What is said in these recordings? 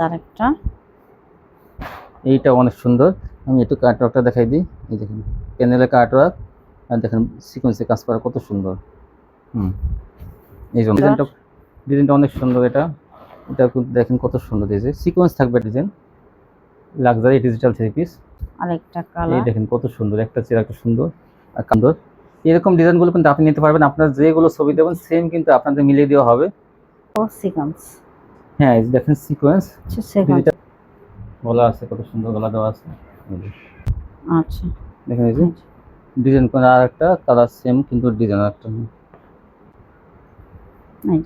মধ্যে আরেকটা এইটা অনেক সুন্দর। আমি একটু কার্টওয়ার্কটা দেখাই দিই। এই দেখুন প্যানেলের কার্টওয়ার্ক আর দেখেন সিকোয়েন্সে কাজ করা কত সুন্দর। হুম। এই জন্য ডিজাইনটা ডিজাইনটা অনেক সুন্দর এটা। এটা দেখেন কত সুন্দর দিয়েছে সিকোয়েন্স থাকবে design luxury digital three piece আরেকটা এই কালার দেখেন কত সুন্দর। একটা চেয়ার একটা সুন্দর। আর সুন্দর। এরকম ডিজাইনগুলো কিন্তু আপনি নিতে পারবেন। আপনার যেগুলো ছবি দেবেন সেম কিন্তু আপনাদের মিলিয়ে দেওয়া হবে। ও সিকোয়েন্স হ্যাঁ এই দেখেন সিকোয়েন্স গলা আছে কত সুন্দর গলা দেওয়া আছে। আচ্ছা। দেখেন এই যে ডিজাইন করে আর একটা কালার সেম কিন্তু ডিজাইন একটা এই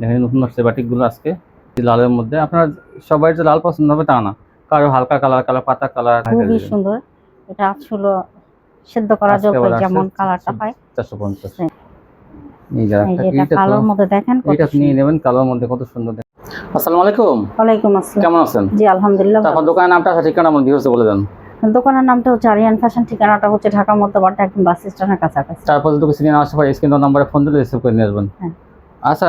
দেখেন নতুন আসছে বাটিকগুলো আজকে। লালের মধ্যে আপনার সবাই যে লাল পছন্দ হবে তা না। কারও হালকা কালার কালার পাতা কালার খুবই সুন্দর। এটা আসলে সেদ্ধ করা আজকে জল যেমন কালারটা চারশো পঞ্চাশ। হ্যাঁ। এই যে একটা এটা কালোর মধ্যে দেখেন এইটা নিয়ে নেবেন কালোর মধ্যে কত সুন্দর আসসালামু আলাইকুম। ওয়ালাইকুম আসসালাম। কেমন আছেন? জি আলহামদুলিল্লাহ আপনার দোকানের নামটা আছে। ঠিকানা আমার ভিউসে বলে দেন। দোকানের নামটা হচ্ছে আরিয়ান ফ্যাশন ঠিকানাটা হচ্ছে ঢাকা মধ্যবাড্ডা একদম বাস স্ট্যান্ডের কাছাকাছি। তারপর যদি সিনে আসতে পারে স্ক্রিন নম্বরে ফোন দিলে রিসিভ করে নিয়ে আসবেন। হ্যাঁ। আচ্ছা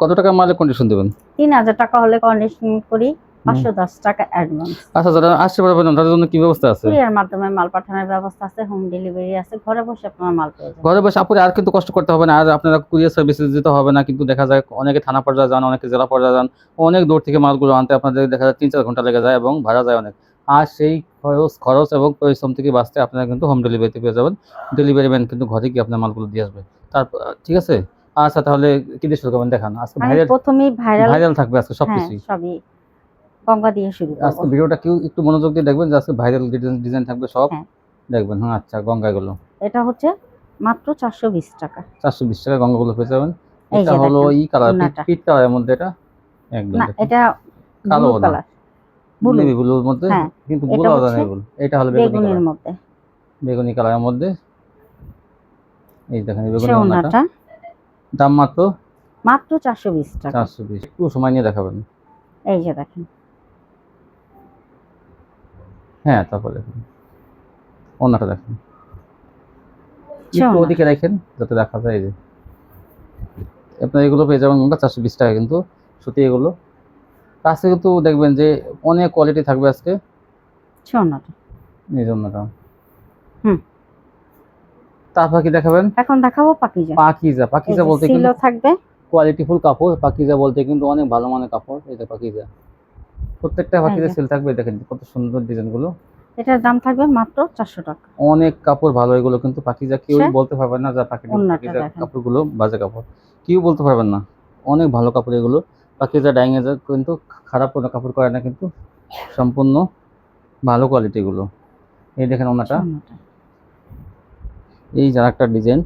কত টাকা মালের কন্ডিশন দেবেন? তিন হাজার টাকা হলে কন্ডিশন করি। পাঁচশো দশ টাকা অ্যাডভান্স আচ্ছা যারা আসতে পারবেন না, তাদের জন্য কি ব্যবস্থা আছে? কুরিয়ার মাধ্যমে মাল পাঠানোর ব্যবস্থা আছে হোম ডেলিভারি আছে ঘরে বসে আপনার মাল পেয়ে যাবেন। ঘরে বসে আর কিন্তু কষ্ট করতে হবে না আর আপনারা কুরিয়ার সার্ভিসে যেতে হবে না কিন্তু দেখা যায় অনেকে থানা পর্যায়ে যান অনেকে জেলা পর্যায়ে যান অনেক দূর থেকে মালগুলো আনতে আপনাদের দেখা যায় তিন চার ঘণ্টা লেগে যায় এবং ভাড়া যায় অনেক। আর সেই খরচ খরচ এবং পরিশ্রম থেকে বাঁচতে আপনারা কিন্তু হোম ডেলিভারিতে পেয়ে যাবেন। ডেলিভারি ম্যান কিন্তু ঘরে গিয়ে আপনার মালগুলো দিয়ে আসবে। তারপর ঠিক আছে? আচ্ছা তাহলে কি দিয়ে শুরু করবেন? দেখান। আজকে ভাইরাল প্রথমেই ভাইরাল ভাইরাল থাকবে আজকে সব হ্যাঁ সবই গঙ্গা দিয়ে শুরু আজকে ভিডিওটা কেউ একটু মনোযোগ দিয়ে দেখবেন যে আজকে ভাইরাল ডিজাইন থাকবে সব। হ্যাঁ। দেখবেন হ্যাঁ আচ্ছা গঙ্গাগুলো এটা হচ্ছে মাত্র চারশো বিশ টাকা। চারশো বিশ টাকা গঙ্গাগুলো পেয়ে যাবেন। এটা হলো দেখেন, ই কালার ওনাটা। পিট কালারের মধ্যে এটা। একদম না এটা কালো কালার ব্লু নেভি ব্লুর মধ্যে হ্যাঁ, কিন্তু ব্লু আলাদা নেই ব্লু এটা হলো বেগুনি কালার মধ্যে। বেগুনি কালারের মধ্যে। এই দেখেন বেগুনি ওনাটা দাম মাত্র মাত্র চারশো বিশ টাকা। চারশো বিশ। একটু সময় নিয়ে দেখাবেন। এই যে দেখেন। হ্যাঁ তারপর দেখুন ওনাটা দেখুন। একটু ওদিকে রাখেন যাতে দেখা যায় যে আপনার এগুলো পেয়ে যাবেন চারশো বিশ টাকা কিন্তু সত্যি এগুলো। কাছে কিন্তু দেখবেন যে অনেক কোয়ালিটি থাকবে আজকে। সে ওনাটা এই জন্যটা হুম। তারপর কি দেখাবেন। এখন দেখাবো পাকিজা। পাকিজা পাকিজা বলতে কিন্তু থাকবে। কোয়ালিটিফুল কাপড়। পাকিজা বলতে কিন্তু অনেক ভালো মানের কাপড় এটা পাকিজা। প্রত্যেকটা পাকিজা যে। সেল থাকবে দেখেন কত সুন্দর ডিজাইনগুলো এটার দাম থাকবে মাত্র চারশো টাকা। অনেক কাপড় ভালো এগুলো কিন্তু পাকিজা কেউ। বলতে পারবেন না যা পাকিজা কাপড়গুলো বাজে কাপড়। কেউ বলতে পারবেন না অনেক ভালো কাপড় এগুলো। পাকিজা ডাইং এ কিন্তু খারাপ কোনো কাপড় করে না কিন্তু সম্পূর্ণ ভালো কোয়ালিটি গুলো এই দেখেন ওনাটা এই যার একটা ডিজাইন।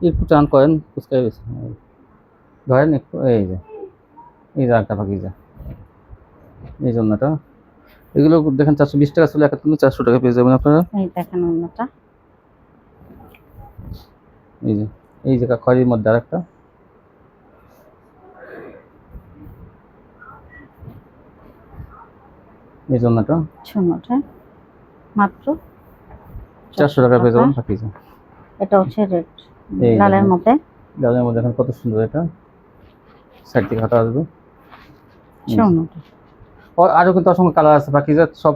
একটু টান করেন ধরেন একটু এই যে এই যে একটা যা। এই জন্যটা এগুলো দেখেন চারশো বিশ টাকা ছিল এক কিন্তু চারশো টাকা পেয়ে যাবেন আপনারা। এই দেখেন ওনাটা এই যে এই যে খয়ের মধ্যে আর একটা এই জন্যটা। মাত্র চারশো টাকা পেয়ে যাবেন এটা হচ্ছে রেড লালের মধ্যে। লালের মধ্যে এখন কত সুন্দর এটা। সাইড থেকে হাতা আসবে। আরও কিন্তু অসংখ্য কালার আছে বাকি যা সব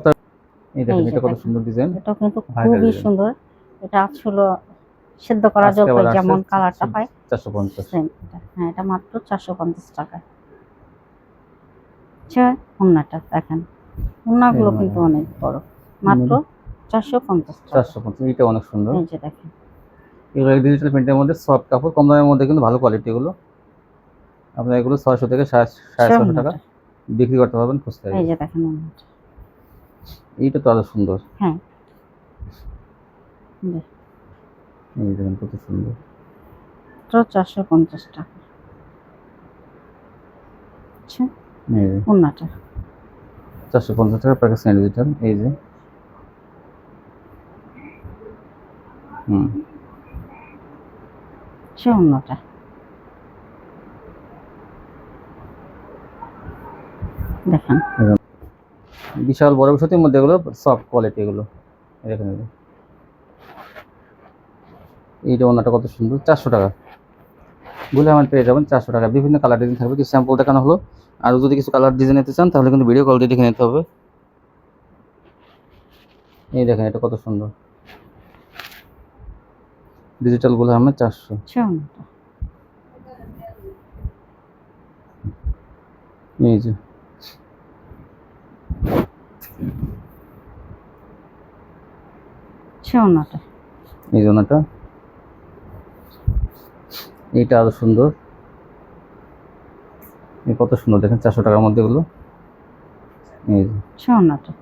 এই দেখেন এটা কত সুন্দর ডিজাইন এটা কিন্তু খুবই সুন্দর। এটা আসলে সেদ্ধ করা যেমন কালারটা সেম এটা। হ্যাঁ এটা মাত্র চারশো পঞ্চাশ টাকা। আচ্ছা দেখেন। কিন্তু অনেক বড়। মাত্র চারশো পঞ্চাশ টাকা। চারশো পঞ্চাশ এটা অনেক সুন্দর। এই যে দেখেন। এগুলো ডিজিটাল প্রিন্টের মধ্যে সফট কাপড় কম দামের মধ্যে কিন্তু ভালো কোয়ালিটি গুলো আপনার এগুলো ছয়শো থেকে সাড়ে সাড়ে ছশো টাকা। ওনাটা। বিক্রি করতে পারবেন খুচরা এই যে দেখেন এইটা তো আরও সুন্দর। হ্যাঁ। এই দেখেন কত সুন্দর। মাত্র চারশো পঞ্চাশ টাকা। আচ্ছা ওনাটা চারশো পঞ্চাশ টাকা প্যাকেজ ডিজিটাল এই যে। হুম। সে ওনাটা দেখেন। বিশাল বড় সুতির মধ্যে এগুলো সফট কোয়ালিটি এগুলো। দেখেন। এইটা ওনাটা কত সুন্দর চারশো টাকা। বলে আমার পেয়ে যাবেন চারশো টাকা। বিভিন্ন কালার ডিজাইন থাকবে কিছু স্যাম্পল দেখানো হলো। আরও যদি কিছু কালার ডিজাইন নিতে চান তাহলে কিন্তু ভিডিও কল দিয়ে দেখে নিতে হবে। এই দেখেন এটা কত সুন্দর। ডিজিটালগুলো আমার চারশো। এই যে। হচ্ছে ওনাটা। এই জন্যটা এইটা আরও সুন্দর। এই কত সুন্দর দেখেন চারশো টাকার মধ্যে এগুলো। এই ওনাটা।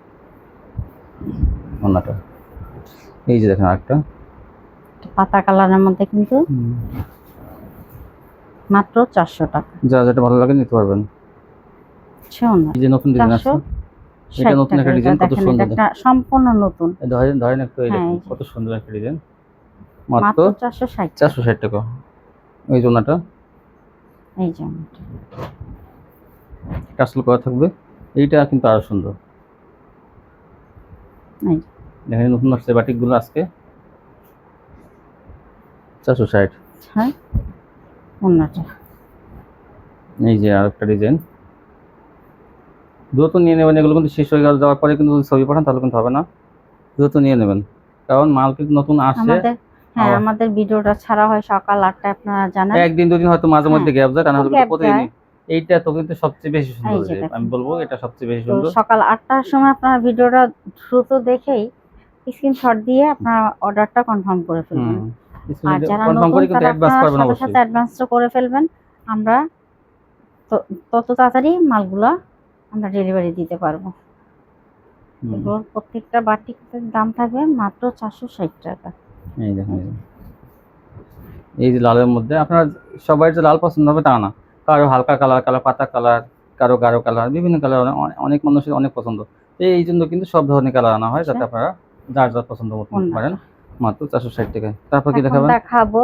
ওনাটা। এই যে দেখেন আরেকটা। পাতা কালারের মধ্যে কিন্তু মাত্র চারশো টাকা। যা যেটা ভালো লাগে নিতে পারবেন। ওনাটা। এই যে নতুন ডিজাইন আছে এটা নতুন একটা ডিজাইন কত সুন্দর। এটা সম্পূর্ণ নতুন। ধরেন ধরেন একটু এই হ্যাঁ, দেখুন, কত সুন্দর একটা ডিজাইন। মাত্র মাত্র চারশো ষাট টাকা। চারশো এই জন্যটা এই যে ওনাটা। টাসল করা থাকবে। এইটা কিন্তু আরও সুন্দর। দেখেন নতুন আসছে বাটিকগুলো আজকে। চারশো ষাট। হ্যাঁ ওনাটা। এই যে আর একটা ডিজাইন। দ্রুত নিয়ে নেবেন এগুলো কিন্তু শেষ হয়ে গেল যাওয়ার পরে কিন্তু যদি ছবি পাঠান তাহলে কিন্তু হবে না। দ্রুত নিয়ে নেবেন। কারণ মাল কিন্তু নতুন আসে আমাদের হ্যাঁ আমাদের ভিডিওটা ছাড়া হয় সকাল আটটায় আপনারা জানেন। একদিন দুদিন হয়তো মাঝে মধ্যে গ্যাপ যায় তা না হলে gap প্রতিদিন এইটা তো কিন্তু সবচেয়ে বেশি সুন্দর। আমি বলব এটা সবচেয়ে বেশি সুন্দর। সকাল আটটার সময় আপনারা ভিডিওটা দ্রুত দেখেই স্ক্রিনশট দিয়ে আপনারা অর্ডারটা কনফার্ম করে ফেলবেন। আর যারা কনফার্ম নতুন করে কিন্তু তারা অ্যাডভান্স করবেন সাথে অবশ্যই। সাথে অ্যাডভান্সটা করে ফেলবেন। আমরা তত তাড়াতাড়ি মালগুলো আমরা ডেলিভারি দিতে পারব। এগুলোর প্রত্যেকটা বাটিকের দাম থাকবে মাত্র চারশো ষাট টাকা। এই দেখেন এই যে। লালের মধ্যে আপনার সবাই যে লাল পছন্দ হবে তা না। কারও হালকা কালার কারও পাতা কালার কারও গাঢ় কালার বিভিন্ন কালার অনেক মানুষের অনেক পছন্দ। এই জন্য কিন্তু সব ধরনের কালার আনা হয় যাতে আচ্ছা। আপনারা যার যার পছন্দ মতো পারেন। মাত্র চারশো ষাট টাকায়। তারপর কি দেখাবেন? দেখাবো।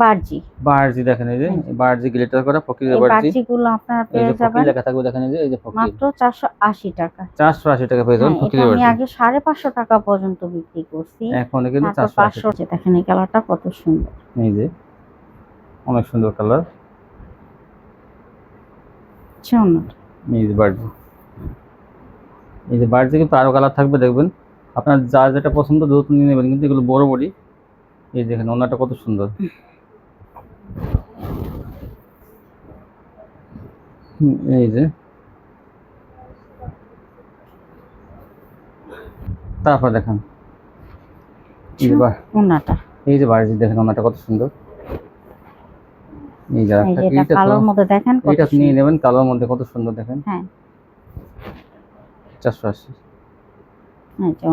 বার্জি। বার্জি দেখেন এই যে বার্জি গ্লিটার করা ফকিরের এই বার্জি। বার্জিগুলো আপনারা এই পেয়ে যাবেন। ফকির লেখা থাকবে দেখেন এই যে এই যে ফকির। মাত্র চারশো আশি টাকা। চারশো আশি টাকা পেয়ে যাবেন হ্যাঁ, এটা ফকিরের আমি আগে সাড়ে পাঁচশো টাকা পর্যন্ত বিক্রি করছি। এখন কিন্তু মাত্র চারশো আশি পাঁচশো যে দেখেন এই কালারটা কত সুন্দর। এই যে অনেক সুন্দর কালার। সুন্দর এই যে বার্জি। এই যে বার্জি কিন্তু আরও কালার থাকবে দেখবেন। আপনার যা যেটা পছন্দ দ্রুত নিয়ে নেবেন কিন্তু এগুলো বড় বড়ি। এই দেখেন ওনাটা কত সুন্দর। এই যে। তারপর দেখেন। এই যে বা- ওনাটা। এই যে বার্জি দেখেন ওনাটা কত সুন্দর। এই যে এটা কালোর মধ্যে দেখেন কত নিয়ে নেবেন কালোর মধ্যে কত সুন্দর দেখেন। হ্যাঁ। চারশো আশি। এই যে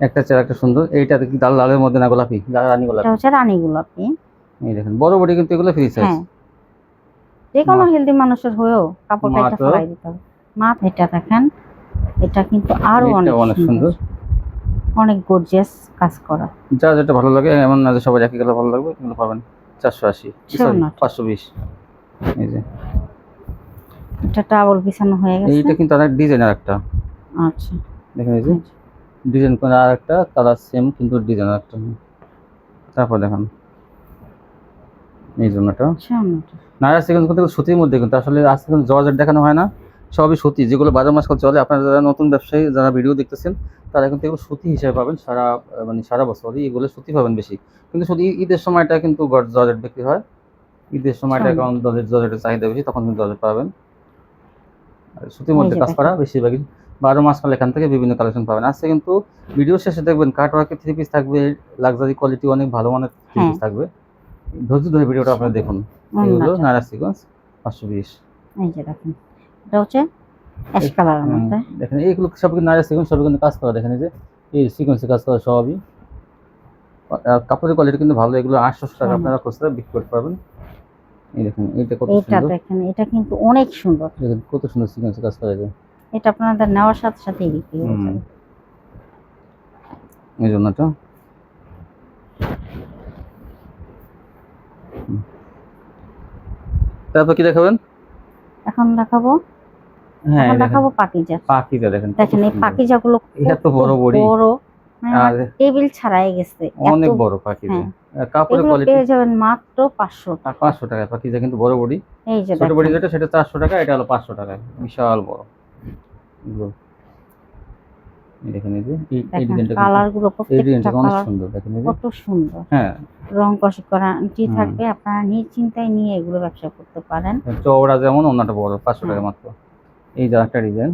একটা চেয়ার একটা সুন্দর। এইটা কি লাল লালের মধ্যে না গোলাপি? লাল রানী গোলাপি। হচ্ছে রানী গোলাপি। এই দেখেন বড় বড়ি কিন্তু এগুলো ফ্রি সাইজ হ্যাঁ। যে কোনো হেলদি মানুষের হয়েও কাপড় কাইটা মাত্র- ফেলাই দিতে হবে। মা এটা দেখেন এটা কিন্তু আরও অনেক সুন্দর। অনেক গর্জিয়াস কাজ করা। যা যেটা ভালো লাগে এমন না যে সবাই একই কালার ভালো লাগবে এগুলো পাবেন চারশো আশি. পাঁচশো বিশ। এই যে। এটা ডাবল বিছানো হয়ে গেছে। এইটা কিন্তু অনেক ডিজাইনার একটা। আচ্ছা। দেখেন এই যে। ডিজাইন করে আর একটা কালার সেম কিন্তু ডিজাইন একটা। তারপর দেখেন। এই জন্যটা অন্যটা সেকেন্ড কিন্তু সুতির মধ্যে কিন্তু আসলে আজকে কিন্তু জর্জেট দেখানো হয় না। সবই সুতি যেগুলো বাজার মাস চলে। আপনারা যারা নতুন ব্যবসায়ী যারা ভিডিও দেখতেছেন তারা কিন্তু এগুলো সুতি হিসেবে পাবেন। সারা মানে সারা বছরই এগুলো সুতি পাবেন বেশি। কিন্তু শুধু ঈদের সময়টা কিন্তু জর্জেট বিক্রি হয়। ঈদের সময়টা। কারণ জর্জেট জর্জেটের চাহিদা বেশি তখন কিন্তু জর্জেট পাবেন। আর সুতির মধ্যে কাজ। করা বেশিরভাগই বারো মাস কাল এখান থেকে বিভিন্ন কালেকশন পাবেন। আজকে কিন্তু ভিডিও শেষে দেখবেন কাট ওয়ার্কের থ্রি পিস থাকবে লাক্সারি কোয়ালিটি অনেক ভালো মানের থ্রি হ্যাঁ। পিস থাকবে। ধৈর্য ধরে ভিডিওটা আপনারা দেখুন। এগুলো অন্যটা নাইরা সিকোয়েন্স পাঁচশো বিশ। এই যে দেখেন এটা হচ্ছে অ্যাশ কালারের মধ্যে। দেখেন এইগুলো সব কিন্তু নাইরা সিকোয়েন্স সব কিন্তু কাজ করা দেখেন এই যে এই সিকোয়েন্সে কাজ করা সবই। কাপড়ের কোয়ালিটি কিন্তু ভালো এগুলো আটশো টাকা আপনারা খুচরা বিক্রি করতে পারবেন। এই দেখেন কত এটা সুন্দর। দেখেন এটা কিন্তু অনেক সুন্দর। দেখেন কত সুন্দর সিকোয়েন্সে কাজ করা যায় এটা আপনাদের নেওয়ার সাথে সাথে বিক্রি হয়ে যাবে এই জন্যটা? হুম। তারপর কি দেখাবেন? এখন দেখাবো। হ্যাঁ দেখাবো পাকিজা। পাখিটা দেখেন দেখেন এই সুন্দর। পাকিজাগুলো এত বড় বড়ি। বড়। আর টেবিল ছাড়াই গেছে। অনেক বড় পাখি হ্যাঁ। কাপড়ের কোয়ালিটি পেয়ে যাবেন মাত্র পাঁচশো টাকা। পাঁচশো টাকা পাখিটা কিন্তু বড় বড়ি। এই যে ছোট বড়ি যেটা সেটা চারশো টাকা এটা হলো পাঁচশো টাকা। বিশাল বড়। এগুলো দেখেন এই যে এই- এই ডিজাইনটা কালারগুলো এই ডিজাইনটা অনেক সুন্দর দেখেন এই কত সুন্দর। হ্যাঁ। রং কষি করা আংটি থাকবে আপনারা নিজ নিয়ে এগুলো ব্যবসা করতে পারেন। চওড়া যেমন অন্যটা বড় পাঁচশো টাকা। মাত্র। এই যে একটা ডিজাইন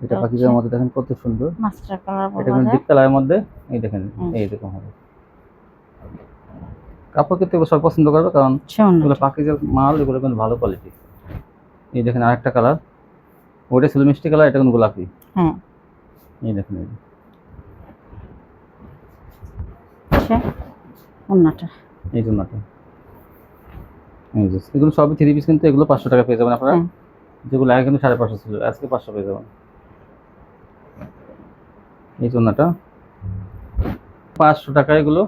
এটা এটা পাখিদের মধ্যে দেখেন কত সুন্দর। মাস্টার কালার এটা কিন্তু ডিপ কালারের মধ্যে এই দেখেন হুম। এই রকম হবে। কাপড় কিন্তু পছন্দ করবে কারণ এগুলো পাখিদের মাল এগুলো কিন্তু ভালো কোয়ালিটি এই দেখেন আরেকটা কালার ওটা ছিল মিষ্টি কালার এটা কিন্তু গোলাপি। হ্যাঁ। এই দেখেন এই যে। অন্যটা এই জন্যটা এই যে এগুলো সবই থ্রি পিস কিন্তু এগুলো পাঁচশো টাকা পেয়ে যাবেন আপনারা। যেগুলো আগে কিন্তু সাড়ে পাঁচশো ছিল আজকে পাঁচশো পেয়ে যাবেন। এই পাঁচশো টাকা এগুলো।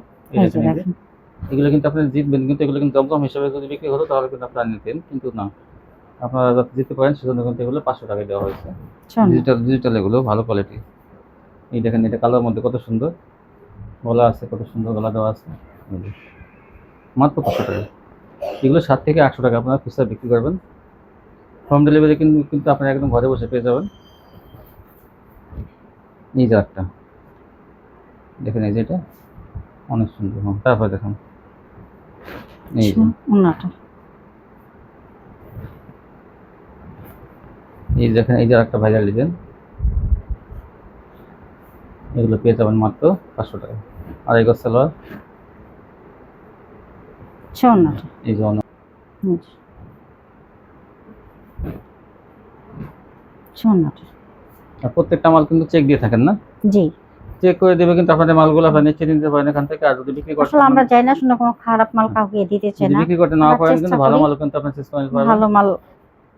এগুলো কিন্তু আপনি জিতবেন কিন্তু এগুলো কিন্তু দমদম হিসাবে যদি বিক্রি হতো তাহলে কিন্তু আপনারা নিতেন কিন্তু না। আপনারা যাতে দিতে পারেন সেজন্য কিন্তু এগুলো পাঁচশো টাকায় দেওয়া হয়েছে। ডিজিটাল ডিজিটাল এগুলো ভালো কোয়ালিটি এই দেখেন এটা কালার মধ্যে কত সুন্দর। গলা আছে কত সুন্দর গলা দেওয়া আছে। মাত্র পাঁচশো টাকা। এগুলো সাত থেকে আটশো টাকা আপনারা খুচরা বিক্রি করবেন। হোম ডেলিভারি কিন্তু কিন্তু আপনারা একদম ঘরে বসে পেয়ে যাবেন। এই যে একটা। দেখেন এই যে এটা। অনেক সুন্দর। হ্যাঁ তারপর দেখুন। এই অন্যটা এই দেখেন এই যে একটা ভাইরাল ডিজাইন এগুলো পেয়ে যাবেন মাত্র পাঁচশো টাকা। আর এই গছ সালোয়ার এই যে প্রত্যেকটা মাল কিন্তু চেক দিয়ে থাকেন না? জি। চেক করে দেবে কিন্তু আপনাদের মালগুলো আপনার নিচে নিতে পারেন এখান থেকে। আর যদি বিক্রি করতে আমরা চাই না শুনে কোনো খারাপ মাল কাউকে দিতে চাই না। বিক্রি করতে না পারেন কিন্তু ভালো মাল কিন্তু আপনার পারবেন ভালো মাল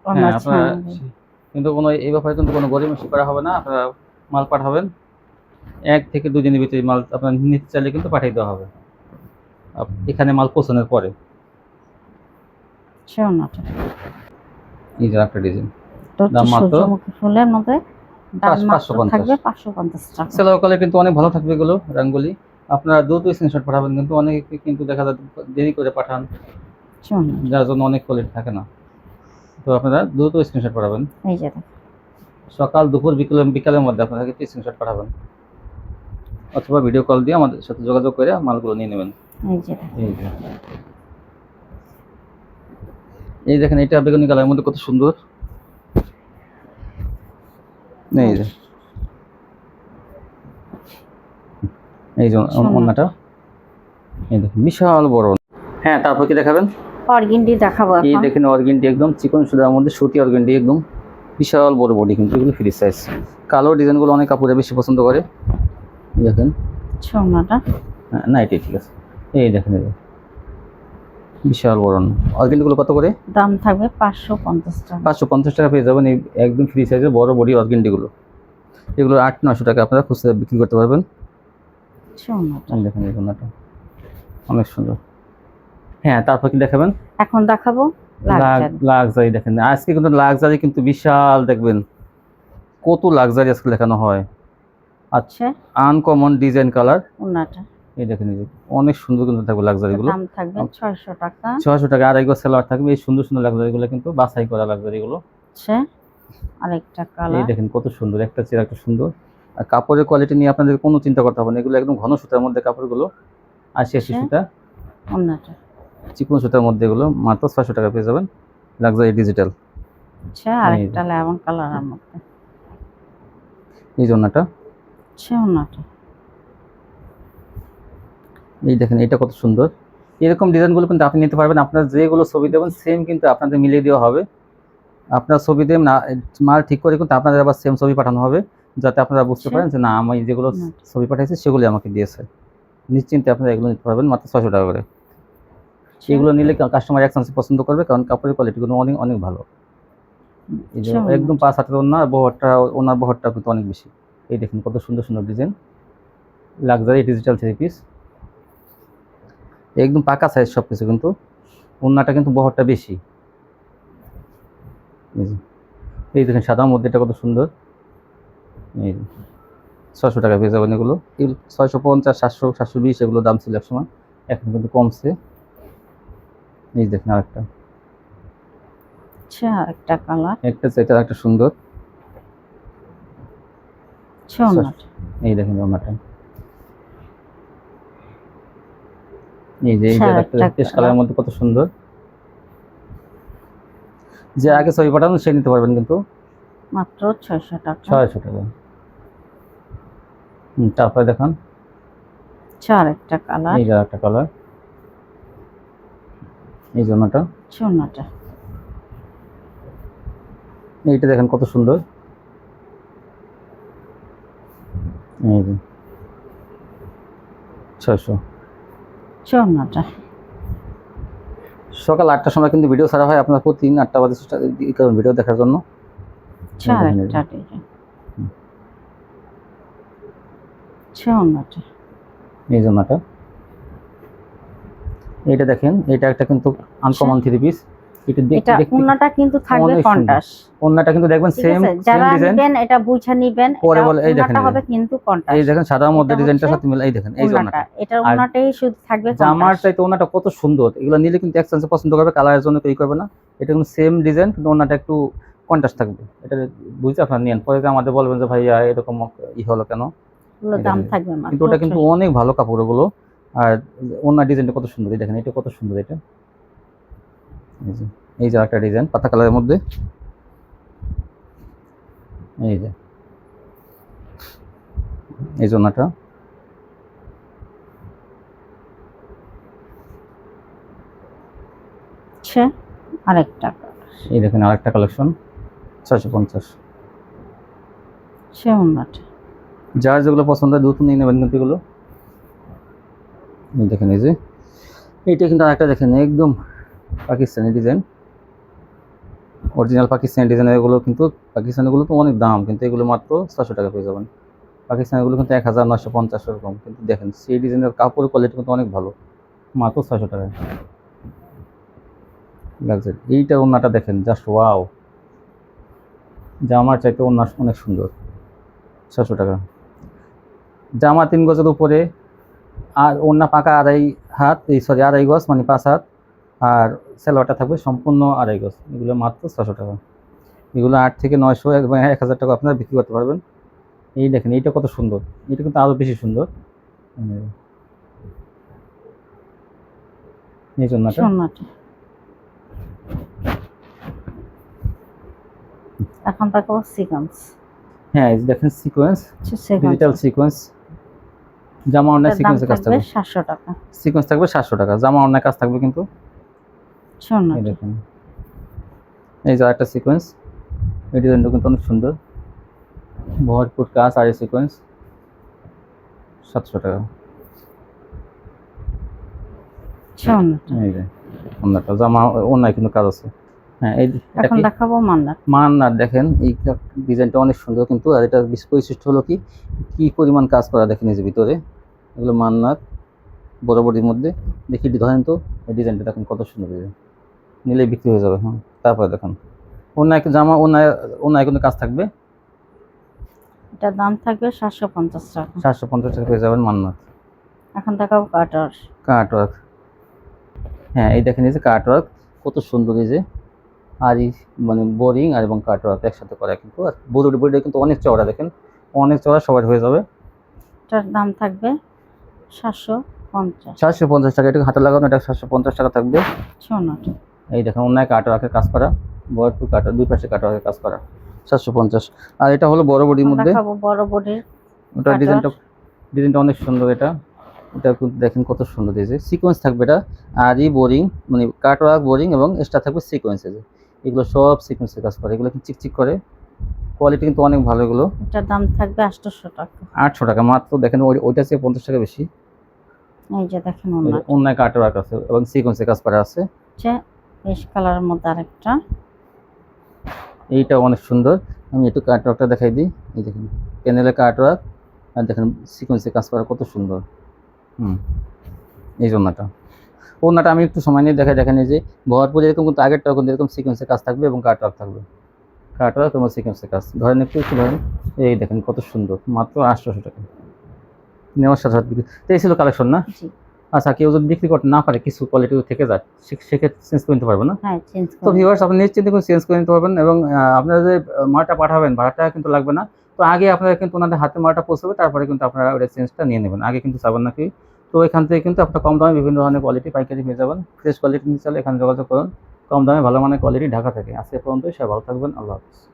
হ্যাঁ চাই। কিন্তু কোনো এই ব্যাপারে কিন্তু কোনো গরিমসি করা হবে না আপনারা মাল পাঠাবেন। এক থেকে দুই দিনের ভিতরে মাল আপনার নিতে চাইলে কিন্তু পাঠিয়ে দেওয়া হবে। এখানে মাল পৌঁছানোর পরে। এই যে একটা ডিজাইন দাম মাত্র ফুলের মধ্যে দাম পাঁচ- মাত্র 550 থাকবে পাঁচশো পঞ্চাশ টাকা। সেলার কালার কিন্তু অনেক ভালো থাকবে এগুলো রঙগুলি। আপনারা দ্রুত স্ক্রিনশট পাঠাবেন কিন্তু অনেকে কিন্তু দেখা যায় দেরি করে পাঠান। যার জন্য অনেক কোয়ালিটি থাকে না। তো আপনারা দ্রুত স্ক্রিনশট পাঠাবেন। এই যে সকাল দুপুর বিকেল বিকালের মধ্যে আপনারা একটি স্ক্রিনশট পাঠাবেন। অথবা ভিডিও কল দিয়ে আমাদের সাথে যোগাযোগ করে মালগুলো নিয়ে নেবেন। এই যে দেখেন। এই দেখেন এটা বেগুনি কালারের মধ্যে কত সুন্দর। এই যে। এই যে অন্যটা। এই দেখেন বিশাল বড়। হ্যাঁ তারপর কি দেখাবেন? অর্গিনটি দেখাবো এই দেখেন অর্গেন্ডি একদম চিকন সুদার মধ্যে সুতি অর্গেন্ডি একদম বিশাল বড় বডি কিন্তু এগুলো ফ্রি সাইজ কালো ডিজাইনগুলো অনেক কাপড়ে বেশি পছন্দ করে। দেখেন। অন্যটা হ্যাঁ না এটাই ঠিক আছে। এই দেখেন বিশাল বড়। অর্গেন্ডিগুলো কত করে? দাম থাকবে পাঁচশো পঞ্চাশ টাকা। পাঁচশো পঞ্চাশ টাকা পেয়ে যাবেন এই একদম ফ্রি সাইজের বড় বডি অর্গেন্ডিগুলো এগুলো আট নশো টাকা আপনারা খুচরা বিক্রি করতে পারবেন। দেখেন এই জন্যটা অনেক সুন্দর। হ্যাঁ তারপর কি দেখাবেন? এখন দেখাবো লাক্সারি। দেখেন। আজকে কিন্তু লাক্সারি কিন্তু বিশাল দেখবেন। কত লাক্সারি আজকে দেখানো হয়। আচ্ছা। Uncommon design colour. অন্যটা এই দেখেন অনেক সুন্দর কিন্তু থাকবে লাক্সারি গুলো দাম থাকবে ছয়শো টাকা। ছয়শো টাকা আর গজ সেলার থাকবে। এই সুন্দর সুন্দর লাক্সারি গুলো কিন্তু বাছাই করা লাক্সারি গুলো হচ্ছে আরেকটা এই দেখেন কত সুন্দর। একটা চেয়ে একটা সুন্দর। আর কাপড়ের কোয়ালিটি নিয়ে আপনাদের কোনো চিন্তা করতে হবে না। এগুলো একদম ঘন সুতার মধ্যে কাপড়গুলো। আশি আশি আচ্ছা। সুতা। অন্যটা চিকন সুতার মধ্যে এগুলো মাত্র ছয়শো টাকা পেয়ে যাবেন। লাক্সারি ডিজিটাল হচ্ছে আরেকটা লেমন কালারের মধ্যে। এই জন্যটা হচ্ছে অন্যটা এই দেখেন এটা কত সুন্দর। এরকম ডিজাইনগুলো কিন্তু আপনি নিতে পারবেন। আপনার যেগুলো ছবি দেবেন সেম কিন্তু আপনাদের মিলিয়ে দেওয়া হবে। আপনার ছবি দেবেন না মাল ঠিক করে কিন্তু আপনাদের আবার সেম ছবি পাঠানো হবে যাতে আপনারা বুঝতে আচ্ছা। পারেন যে না আমি যেগুলো ছবি পাঠাইছি সেগুলি আমাকে দিয়েছে। নিশ্চিন্তে আপনারা এগুলো নিতে পারবেন মাত্র ছয়শো টাকা করে। এগুলো নিলে কাস্টমার এক পছন্দ করবে কারণ কাপড়ের কোয়ালিটিগুলো অনেক অনেক ভালো। এই যে আচ্ছা। একদম পাঁচ হাতের ওনার বহরটা ওনার বহরটা কিন্তু অনেক বেশি। এই দেখুন কত সুন্দর সুন্দর design luxury digital three piece একদম পাকা সাইজ সব কিছু কিন্তু। ওনাটা কিন্তু বহরটা বেশি। এই দেখেন সাদার মধ্যে এটা কত সুন্দর। এই। ছয়শো টাকা পেয়ে যাবেন এগুলো। এগুলো ছয়শো পঞ্চাশ সাতশো সাতশো বিশ এগুলো দাম ছিল একসময় এখন কিন্তু কমছে। এই দেখেন আরেকটা। আচ্ছা একটা কালার একটা চাইতে একটা সুন্দর। আচ্ছা এই দেখেন ওনাটা এই যে এই যে আচ্ছা, একটা কালারের মধ্যে কত সুন্দর। যে আগে ছবি পাঠানো সে নিতে পারবেন কিন্তু। মাত্র ছয়শো টাকা। ছয়শো টাকা। তারপরে দেখান। আচ্ছা আরেকটা কালার এই একটা কালার এই জন্যটা আচ্ছা এইটা দেখেন কত সুন্দর। এই যে। ছয়শো। সকাল আটটার সময় কিন্তু ভিডিও ছাড়া হয় আপনার প্রতিদিন আটটা বাজে ভিডিও দেখার জন্য। এই জন্যটা এইটা দেখেন এটা একটা কিন্তু আনকমন থ্রি পিস এটা এটা দেখতে কিন্তু থাকবে সুন্দর। কিন্তু দেখবেন সেম যারা নেবেন এটা বুঝে নিবেন পরে বলে, এই দেখেন, হবে কিন্তু কন্টাস এই দেখেন সাদার মধ্যে এটা হচ্ছে সাথে মিলে এই দেখেন এই শুধু থাকবে জামার চাইতে ওনাটা কত সুন্দর। এগুলো নিলে কিন্তু এক্সচেঞ্জে পছন্দ করবে কালারের জন্য কেউ করবে না। এটা কিন্তু সেম ডিজাইন কিন্তু ওনাটা একটু কন্ট্রাস্ট থাকবে। এটা বুঝতে আপনার পরে যে আমাদের বলবেন যে ভাইয়া এরকম ই হলো কেন? দাম থাকবে কিন্তু ওটা কিন্তু অনেক ভালো কাপড় ওগুলো আর ওনার ডিজাইনটা কত সুন্দর এই দেখেন এটা কত সুন্দর এটা। এই যে এই যে একটা ডিজাইন পাতা কালারের মধ্যে। এই যে এই জন্যটা আচ্ছা আরেকটা এই দেখেন আরেকটা কালেকশন ছয়শো পঞ্চাশ। সে যার যেগুলো পছন্দ হয় দ্রুত নিয়ে নেবেন কিন্তু দেখেন এই যে, এইটা কিন্তু আরেকটা দেখেন, একদম Pakistani design original Pakistani design এগুলো কিন্তু পাকিস্তানিগুলো তো অনেক দাম, কিন্তু এগুলো মাত্র ছশো টাকা পেয়ে যাবেন। পাকিস্তানিগুলো কিন্তু এক হাজার নশো পঞ্চাশ এরকম, কিন্তু দেখেন, সেই ডিজাইনের কাপড়ের কোয়ালিটি কিন্তু অনেক ভালো, মাত্র ছশো টাকা লাগছে এইটার ওনাটা দেখেন জাস্ট ওয়াও জামার চাইতে ওনার অনেক সুন্দর ছশো টাকা। জামা তিন গজের উপরে আর ওন্না পাকা আড়াই হাত এই সরি আড়াই গজ মানে পাঁচ হাত। আর সেলোয়ারটা থাকবে সম্পূর্ণ আড়াই গজ। এগুলো মাত্র ছশো টাকা। এগুলো আট থেকে নয়শো এবং এক হাজার টাকা আপনারা বিক্রি করতে পারবেন। এই দেখেন এইটা কত সুন্দর। এটা কিন্তু আরও বেশি সুন্দর। এই- এই জন্যটা এখন তাকে সিকোয়েন্স হ্যাঁ এই দেখেন সিকোয়েন্স ডিজিটাল সিকোয়েন্স জামা দাম সিকোয়েন্সের কাজ থাকবে থাকবে। সাতশো টাকা। সিকোয়েন্স থাকবে সাতশো টাকা। জামা অন্য কাজ থাকবে কিন্তু শোনো। এই দেখুন। এই যে একটা সিকোয়েন্স এই ডিজাইনটা কিন্তু অনেক সুন্দর। ভরপুর কাজ আর সিকোয়েন্স সাতশো টাকা। শোনোটা এই যে অন্যটা। জামা অন্যায় কিন্তু কাজ আছে। হ্যাঁ এখন দেখাবো মান্নার। মান্নার দেখেন এই ডিজাইনটা অনেক সুন্দর কিন্তু আর এটা বিশেষ বৈশিষ্ট্য হলো কি কি পরিমাণ কাজ করা দেখেন এই যে ভিতরে। এগুলো মান্নার বরাবরের মধ্যে। দেখি ধরেন তো এই ডিজাইনটা দেখেন কত সুন্দর ডিজাইন নিলে বিক্রি হয়ে যাবে হ্যাঁ। তারপরে দেখুন। অন্য এক জামা অন্য অন্য কিন্তু কাজ থাকবে। এটার দাম থাকবে সাতশো পঞ্চাশ টাকা। সাতশো পঞ্চাশ টাকা পেয়ে যাবেন মান্নার। এখন দেখাবো কাটার কার্ট ওয়ার্ক হ্যাঁ এই দেখেন এই যে কার্ট ওয়ার্ক কত সুন্দর এই যে। আর এই মানে বোরিং আর এবং কার্ট ওয়ার্ক একসাথে করা কিন্তু আর বড়ি বডিটা কিন্তু অনেক চওড়া দেখেন? অনেক চওড়া সবার হয়ে যাবে। এটার দাম থাকবে সাতশো পঞ্চাশ। সাতশো পঞ্চাশ টাকা এটা হাতে লাগানো এটা সাতশো পঞ্চাশ টাকা থাকবে। শোনোটা এই দেখেন অন্য কার্ট ওয়ার্কের কাজ করা বড় টু কার্ট দুই পাশে কার্ট ওয়ার্কের কাজ করা সাতশো পঞ্চাশ। আর এটা হলো বড় বডির মধ্যে। বড় বডির ওটা ডিজাইনটা ডিজাইনটা অনেক সুন্দর এটা। এটা দেখেন কত সুন্দর দিয়েছে সিকোয়েন্স থাকবে এটা। আর ই বোরিং মানে কাট ওয়ার্ক বোরিং এবং এক্সট্রা থাকবে সিকোয়েন্স এগুলো সব সিকোয়েন্সের কাজ করে। এগুলো কিন্তু চিকচিক করে। কোয়ালিটি কিন্তু অনেক ভালো এগুলো। এটার দাম থাকবে আটশোশো টাকা। আটশো টাকা। মাত্র দেখেন ওই- ওইটা চেয়ে পঞ্চাশ টাকা বেশি। এই যে দেখেন ওনার। অন্য কাট ওয়ার্ক আছে এবং সিকোয়েন্সের কাজ করা আছে। বেশ কালারের মধ্যে আরেকটা। এইটা অনেক সুন্দর। আমি একটু কাট ওয়ার্কটা দেখাই দিই। এই দেখেন প্যানেলে কাট ওয়ার্ক আর দেখেন সিকোয়েন্সের কাজ করা কত সুন্দর। হুম এই জন্যটা। ওনাটা আমি একটু সময় নিয়ে দেখাই দেখেন এই যে ভরপুর এরকম কিন্তু আগেরটাও কিন্তু এরকম সিকোয়েন্সের কাজ থাকবে এবং কাট ওয়ার্ক থাকবে। কাটা তোমার সিকোয়েন্সের কাজ। ধরেন একটু একটু ধরেন এই দেখেন কত সুন্দর মাত্র আটশোশো টাকা। নেওয়ার সাথে সাথে বিক্রি তো এই ছিল কালেকশন না? আচ্ছা কেউ যদি বিক্রি করতে না পারে কিছু কোয়ালিটি থেকে যায় সেক্ষেত্রে চেঞ্জ করে নিতে পারবে না? হ্যাঁ তো ভিউয়ার্স আপনি নিশ্চিন্তে করে চেঞ্জ করে নিতে পারবেন এবং আপনারা যে মালটা পাঠাবেন ভাড়াটা কিন্তু লাগবে না। তো আগে আপনারা কিন্তু ওনাদের হাতে মালটা পৌঁছবে তারপরে কিন্তু আপনারা ওটা চেঞ্জটা নিয়ে নেবেন। আগে কিন্তু চাবেন নাকি তো এখান থেকে কিন্তু আপনার কম দামে বিভিন্ন ধরনের কোয়ালিটি পাইকারি পেয়ে যাবেন। ফ্রেশ কোয়ালিটি নিয়ে চলে এখানে যোগাযোগ করুন। কম দামে ভালো মানের কোয়ালিটি ঢাকা থেকে। আজকে পর্যন্ত সবাই ভালো থাকবেন। আল্লাহ হাফিজ।